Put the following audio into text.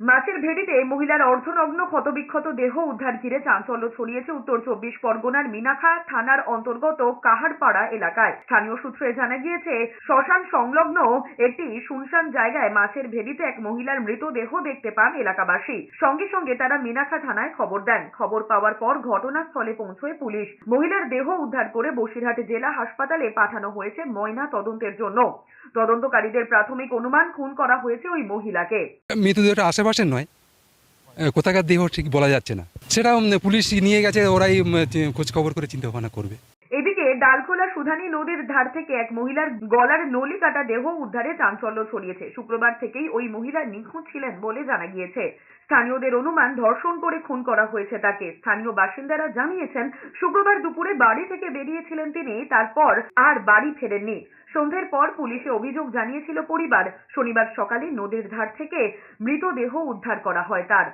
মাছের ভেড়িতে মহিলার অর্ধনগ্ন, ক্ষতবিক্ষত দেহ উদ্ধার ঘিরে চাঞ্চল্য ছড়িয়েছে উত্তর চব্বিশ পরগনার মিনাখা থানার অন্তর্গত কাহারপাড়া এলাকায়। স্থানীয় সূত্রে জানা গিয়েছে, শ্মশান সংলগ্ন একটি শুনশান জায়গায় মাছের ভেড়িতে এক মহিলার মৃতদেহ দেখতে পান এলাকাবাসী। সঙ্গে সঙ্গে তারা মিনাখা থানায় খবর দেন। খবর পাওয়ার পর ঘটনাস্থলে পৌঁছয় পুলিশ। মহিলার দেহ উদ্ধার করে বসিরহাট জেলা হাসপাতালে পাঠানো হয়েছে ময়না তদন্তের জন্য। তদন্তকারীদের প্রাথমিক অনুমান খুন করা হয়েছে ওই মহিলাকে। মৃতদেহটা আশেপাশে নয়। কোথাকার দেহ ঠিক বলা যাচ্ছে না। সেটা পুলিশ নিয়ে গেছে, ওরাই খোঁজ খবর করে চিন্তা ভাবনা করবে। ডালখোলা সুধানী নদীর ধার থেকে এক মহিলার গলার নলি কাটা দেহ উদ্ধারে চাঞ্চল্য ছড়িয়েছে। শুক্রবার থেকেই ওই মহিলা নিখোঁজ ছিলেন বলে জানা গিয়েছে। স্থানীয়দের অনুমান, ধর্ষণ করে খুন করা হয়েছে তাকে। স্থানীয় বাসিন্দারা জানিয়েছেন, শুক্রবার দুপুরে বাড়ি থেকে বেরিয়েছিলেন তিনি, তারপর আর বাড়ি ফেরেননি। সন্ধ্যের পর পুলিশে অভিযোগ জানিয়েছিল পরিবার। শনিবার সকালে নদীর ধার থেকে মৃতদেহ উদ্ধার করা হয় তার।